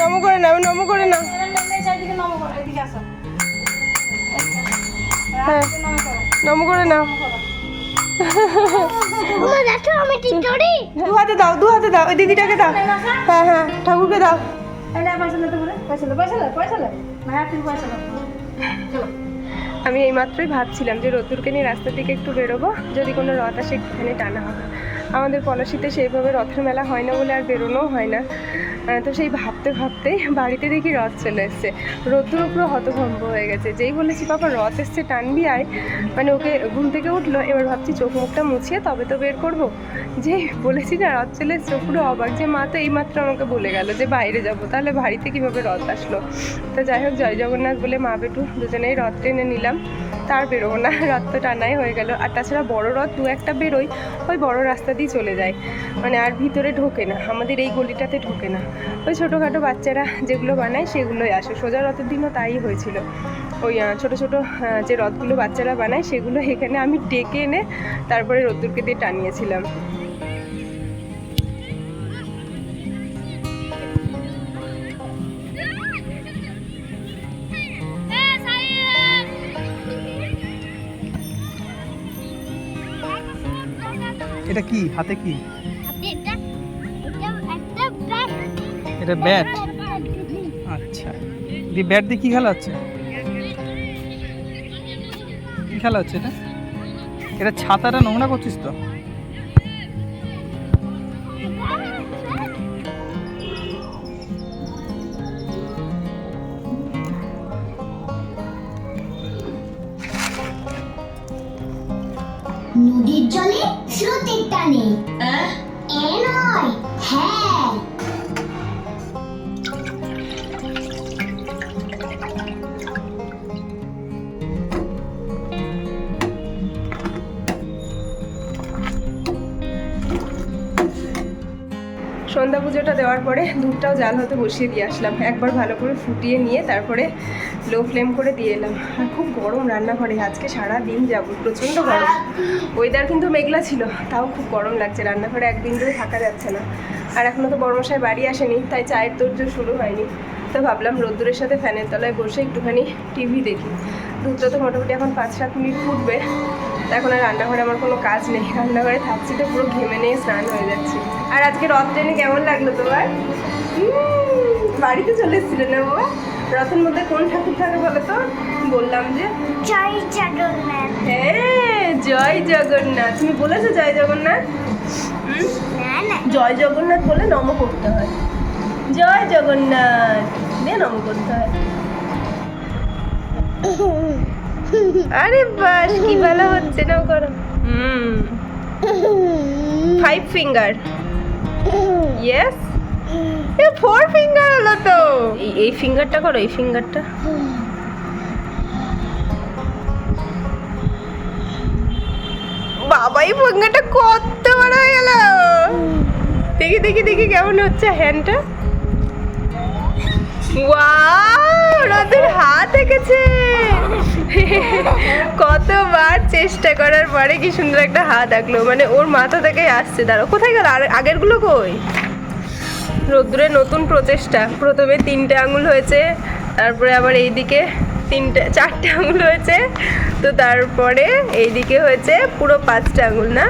নম করে নাও নম করে নাও। এদিকে নম করো এদিকে আসো হ্যাঁ নম করে? নাও আমি দু হাতে দাও দু হাতে দাও দিদিটাকে দাও। হ্যাঁ হ্যাঁ ঠাকুরকে দাও। না আমি এইমাত্রই ভাবছিলাম যে রোদ্দুরকে নিয়ে রাস্তার দিকে একটু বেরোবো যদি কোনো রথ আসে একটুখানি টানা হবে। আমাদের পলাশিতে সেইভাবে রথের মেলা হয় না বলে আর বেরোনোও হয় না। তো সেই ভাবতে ভাবতে বাড়িতে দেখি রথ চলে এসছে। রোদ্দুর পুরো হতভম্ব হয়ে গেছে। যেই বলেছি, বাবা, রথ এসছে, টানবি, আয়। মানে ওকে ঘুম থেকে উঠল, এবার ভাবছি চোখ মুখটা মুছিয়ে তবে তো বের করব। যে বলেছি না, রথ চলে এসছে, পুরো অবাক। যে মা তো এইমাত্র আমাকে বলে গেল যে বাইরে যাব, তাহলে বাড়িতে কীভাবে রথ আসলো? তো যাই হোক, জয় জগন্নাথ বলে মা বেটু দুজনেই রথ টেনে নিলাম। তার বেরোবো না রথ তো টানাই হয়ে গেল। আর তাছাড়া বড় রথ দু একটা বেরোয়, ওই বড় রাস্তা দিয়ে চলে যায়। মানে আর ভিতরে ঢোকে না, আমাদের এই গলিটাতে ঢোকে না। ওই ছোটোখাটো বাচ্চারা যেগুলো বানায় সেগুলোই আসে। সোজা রথের দিনও তাই হয়েছিল। ওই ছোট ছোটো যে রথগুলো বাচ্চারা বানায় সেগুলো এখানে আমি ডেকে এনে তারপরে রোদ্দুরকে দিয়ে টানিয়েছিলাম। এটা কি? হাতে কি? এটা ব্যাট আচ্ছা। দি ব্যাট দিয়ে কি খেলা হচ্ছে? কি খেলা হচ্ছে এটা? এটা ছাতাটা নোংরা করছিস তো? নদীর জলে স্রোতের টানে এ পুজোটা দেওয়ার পরে দুধটাও জাল হতে বসিয়ে দিয়ে আসলাম। একবার ভালো করে ফুটিয়ে নিয়ে তারপরে লো ফ্লেম করে দিয়ে এলাম। আর খুব গরম রান্নাঘরে, আজকে সারা দিন যাব, প্রচণ্ড গরম। ওয়েদার কিন্তু মেঘলা ছিল, তাও খুব গরম লাগছে, রান্নাঘরে একদিন ধরে থাকা যাচ্ছে না। আর এখনও তো বড়মশাই বাড়ি আসেনি, তাই চায়ের তোর্য শুরু হয়নি। তো ভাবলাম রোদ্দুরের সাথে ফ্যানের তলায় বসে একটুখানি টিভি দেখি। দুধটা তো মোটামুটি এখন পাঁচ সাত মিনিট ফুটবে। তা এখন আর রান্নাঘরে আমার কোনো কাজ নেই। রান্নাঘরে থাকছি তো পুরো ঘেমে নিয়ে স্নান হয়ে যাচ্ছে। আর আজকে রথ ট্রেনে কেমন লাগল তোমার? বাড়িতে চলে এসেছিলে না বাবা? রথের মধ্যে কোন ঠাকুর থাকে বলো তো? বললাম যে জয় জগন্নাথ। হ্যাঁ জয় জগন্নাথ। তুমি বলেছ জয় জগন্নাথ? জয় জগন্নাথ বলে নম করতে হয়। জয় জগন্নাথ। দিয়ে নম করতে হয়। আরে বাস, কি ভালো হচ্ছে না করো ফাইভ ফিঙ্গার ইয়েস এ ফোর ফিঙ্গার হলো তো। এই ফিঙ্গারটা করো, এই ফিঙ্গারটা বাবা এই ফিঙ্গারটা কত বড় হয়ে গেল। দেখি দেখি দেখি কেমন হচ্ছে হ্যান্ডটা ওয়াও রথের হাত এঁকেছে। কতবার চেষ্টা করার পরে কি সুন্দর একটা হাত আঁকলো। মানে ওর মাথা থেকে আসছে। দাঁড়ো কোথায় গেল? আর আগেরগুলো কই? রোদ্দুরের নতুন প্রচেষ্টা। প্রথমে তিনটে আঙুল হয়েছে, তারপরে আবার এইদিকে তিনটে, চারটে আঙুল হয়েছে, তো তারপরে এইদিকে হয়েছে পুরো পাঁচটা আঙুল, না?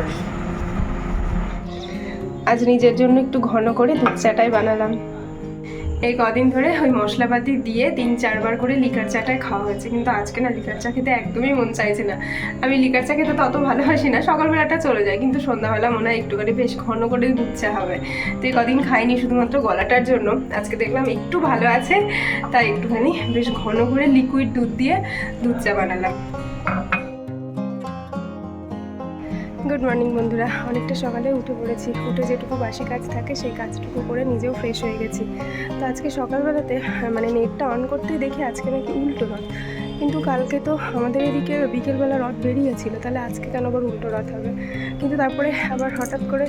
আজ নিজের জন্য একটু ঘন করে দুধ চাটাই বানালাম। এই কদিন ধরে ওই মশলাপাতি দিয়ে তিন চারবার করে লিকার চাটাই খাওয়া হয়েছে, কিন্তু আজকে না লিকার চা খেতে একদমই মন চাইছে না। আমি লিকার চা খেতে তত ভালোবাসি না, সকালবেলাটা চলে যায়, কিন্তু সন্ধ্যাবেলা মনে হয় একটুখানি বেশ ঘন করে দুধ চা হবে। তো এই কদিন খাইনি শুধুমাত্র গলাটার জন্য, আজকে দেখলাম একটু ভালো আছে, তাই একটুখানি বেশ ঘন করে লিকুইড দুধ দিয়ে দুধ চা বানালাম। গুড মর্নিং বন্ধুরা। অনেকটা সকালে উঠে পড়েছি। উঠে যেটুকু বাসি কাজ থাকে, সেই কাজটুকু করে নিজেও ফ্রেশ হয়ে গেছি। তো আজকে সকালবেলাতে মানে নেটটা অন করতেই দেখি আজকে নাকি উল্টো রথ কিন্তু কালকে তো আমাদের এদিকে বিকেলবেলা রথ বেরিয়েছিল, তাহলে আজকে কেন আবার উল্টো রথ হবে? কিন্তু তারপরে আবার হঠাৎ করে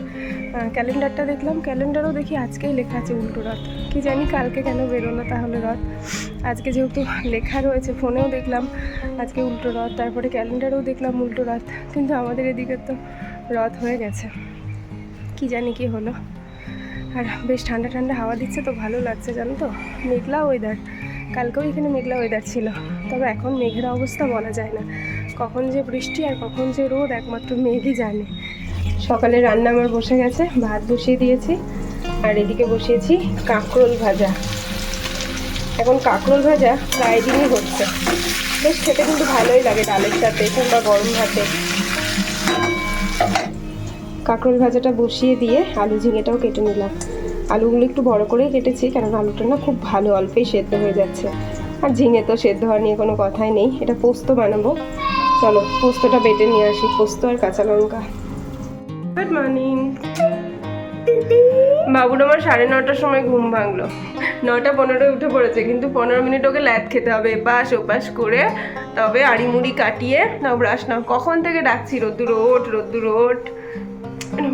ক্যালেন্ডারটা দেখলাম, ক্যালেন্ডারও দেখি আজকেই লেখা আছে উল্টো রথ। কি জানি কালকে কেন বেরোলো তাহলে রথ? আজকে যেহেতু লেখা রয়েছে, ফোনেও দেখলাম আজকে উল্টো রথ, তারপরে ক্যালেন্ডারেও দেখলাম উল্টো রথ, কিন্তু আমাদের এদিকে তো রথ হয়ে গেছে। কি জানি কি হলো? আর বেশ ঠান্ডা ঠান্ডা হাওয়া দিচ্ছে তো ভালো লাগছে, জানো তো? মেঘলা ওয়েদার কালকেও এখানে মেঘলা ওয়েদার ছিল। তবে এখন মেঘের অবস্থা বলা যায় না। কখন যে বৃষ্টি আর কখন যে রোদ একমাত্র মেঘই জানে। সকালে রান্না আমার বসে গেছে, ভাত বসিয়ে দিয়েছি, আর এদিকে বসিয়েছি কাঁকরোল ভাজা। এখন কাঁকরোল ভাজা প্রায় দিনই হচ্ছে। বেশ খেতে কিন্তু ভালোই লাগে ডালের সাথে কিংবা গরম ভাতে। কাঁকরোল ভাজাটা বসিয়ে দিয়ে আলু ঝিঙেটাও কেটে নিলাম। আলুগুলো একটু বড় করেই কেটেছি কারণ আলুটা না খুব ভালো অল্পেই সেদ্ধ হয়ে যাচ্ছে। আর ঝিঙে তো সেদ্ধ হওয়া নিয়ে কোনো কথাই নেই, এটা পোস্ত বানাবো। চলো, পোস্তটা বেটে নিয়ে আসি, পোস্ত আর কাঁচা লঙ্কা। গুড মর্নিং বাবুর আমার সাড়ে নটার সময় ঘুম ভাঙলো। নটা পনেরোয় উঠে পড়েছে, কিন্তু পনেরো মিনিট ওকে ল্যাদ খেতে হবে, এপাশ ওপাশ করে। তবে আড়ি মুড়ি কাটিয়ে, নাও ব্রাশ নাও, কখন থেকে ডাকছি? রোদ্দুর ওট রোদ্দুর ওট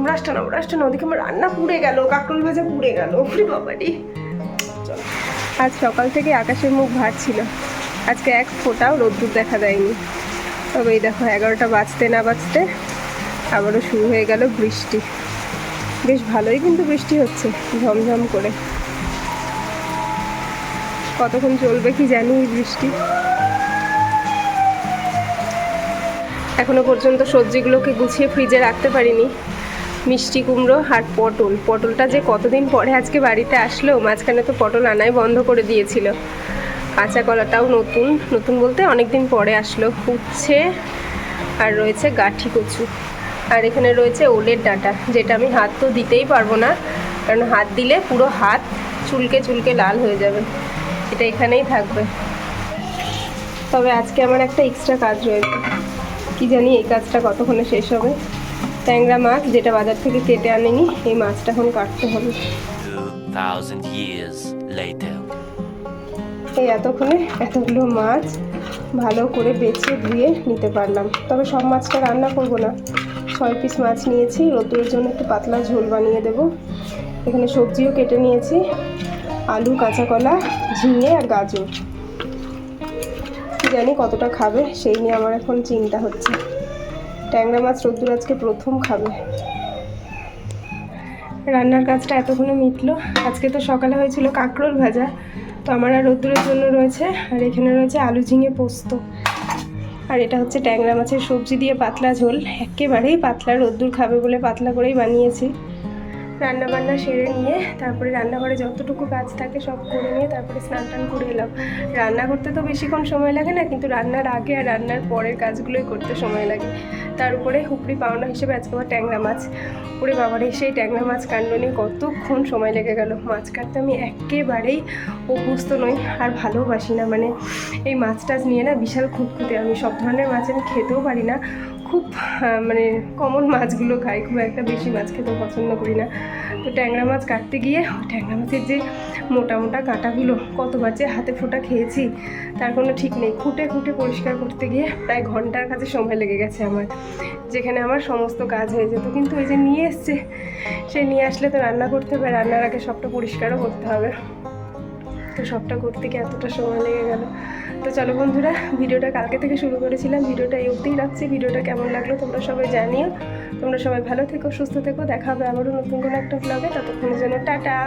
ব্রাশটা নাও নাও আমার রান্না পুড়ে গেল, কাকরোল ভাজা পুড়ে গেল, ওরে। আজ সকাল থেকে আকাশের মুখ ভার ছিল আজকে এক ফোঁটাও রোদ্দুর দেখা দেয়নি। তবে এই দেখো, এগারোটা বাজতে না বাজতে আবারও শুরু হয়ে গেল বৃষ্টি। বেশ ভালোই কিন্তু বৃষ্টি হচ্ছে, ঝমঝম করে। কতক্ষণ চলবে কি জানি এই বৃষ্টি। এখনও পর্যন্ত সবজিগুলোকে গুছিয়ে ফ্রিজে রাখতে পারিনি। মিষ্টি কুমড়ো আর পটল। পটলটা যে কতদিন পরে আজকে বাড়িতে আসলো, মাঝখানে তো পটল আনাই বন্ধ করে দিয়েছিল। কাঁচা কলাটাও নতুন নতুন বলতে অনেক দিন পরে আসলো। উচ্ছে আর রয়েছে গাঠি কচু। আর এখানে রয়েছে ওলের ডাঁটা, যেটা আমি হাত তো দিতেই পারব না, কারণ হাত দিলে পুরো হাত চুলকে চুলকে লাল হয়ে যাবে। এটা এখানেই থাকবে। তবে আজকে আমার একটা এক্সট্রা কাজ রয়েছে। কি জানি এই কাজটা কতক্ষণে শেষ হবে। ট্যাংরা মাছ যেটা বাজার থেকে কেটে আনেনি এই মাছটা এখন কাটতে হবে। 2,000 এই এতক্ষণে এতগুলো মাছ ভালো করে বেছে ধুয়ে নিতে পারলাম। তবে সব মাছটা রান্না করব না। ছয় পিস মাছ নিয়েছি রোদ্দুরের জন্য একটু পাতলা ঝোল বানিয়ে দেব। এখানে সবজিও কেটে নিয়েছি আলু কাঁচা কলা ঝিঙে আর গাজর। জানি কতটা খাবে সেই নিয়ে আমার এখন চিন্তা হচ্ছে। ট্যাংরা মাছ রোদ্দুর আজকে প্রথম খাবে। রান্নার কাজটা এতক্ষণে মিটলো। আজকে তো সকালে হয়েছিল কাঁকরোল ভাজা। তো আমার আর রোদ্দুরের জন্য রয়েছে, আর এখানে রয়েছে আলু ঝিঙে পোস্ত। আর এটা হচ্ছে ট্যাংরা মাছের সবজি দিয়ে পাতলা ঝোল। একেবারেই পাতলা রোদ্দুর খাবে বলে পাতলা করেই বানিয়েছি। রান্না বান্না সেরে নিয়ে, তারপরে রান্নাঘরে যতটুকু কাজ থাকে সব করে নিয়ে তারপরে স্নান টান করে এলাম। রান্না করতে তো বেশিক্ষণ সময় লাগে না, কিন্তু রান্নার আগে আর রান্নার পরের কাজগুলোই করতে সময় লাগে। তার উপরে হুপড়ি পাওনা হিসেবে আজকে আমার ট্যাংরা মাছ। ওরে বাবারে, সেই ট্যাংরা মাছ কাণ্ড নিয়ে কতক্ষণ সময় লেগে গেল? মাছ কাটতে আমি একেবারেই অভ্যস্ত নই, আর ভালোবাসি না। মানে এই মাছ টাছ নিয়ে না বিশাল খুঁতখুঁতে আমি। সব ধরনের মাছ আমি খেতেও পারি না। খুব মানে কমন মাছগুলো খাই। খুব একটা বেশি মাছ খেতেও পছন্দ করি না। তো ট্যাংরা মাছ কাটতে গিয়ে, ট্যাংরা মাছের যে মোটা মোটা কাঁটাগুলো, কতবার যে হাতে ফোঁটা খেয়েছি, তার কোনো ঠিক নেই। খুঁটে খুঁটে পরিষ্কার করতে গিয়ে প্রায় ঘণ্টার কাছে সময় লেগে গেছে আমার। যেখানে আমার সমস্ত কাজ হয়ে যেত। কিন্তু ওই যে নিয়ে এসছে, সে নিয়ে আসলে তো রান্না করতে হবে, রান্নার আগে সবটা পরিষ্কারও করতে হবে। তো সবটা করতে গিয়ে এতটা সময় লেগে গেল। তো চলো বন্ধুরা, ভিডিওটা কালকে থেকে শুরু করেছিলাম। ভিডিওটা এই অবধিই রাখছি। ভিডিওটা কেমন লাগল তোমরা সবাই জানিও। তোমরা সবাই ভালো থেকো, সুস্থ থেকো। দেখা হবে আবারও নতুন কোনো একটা ব্লগে ততক্ষণের জন্য টাটা!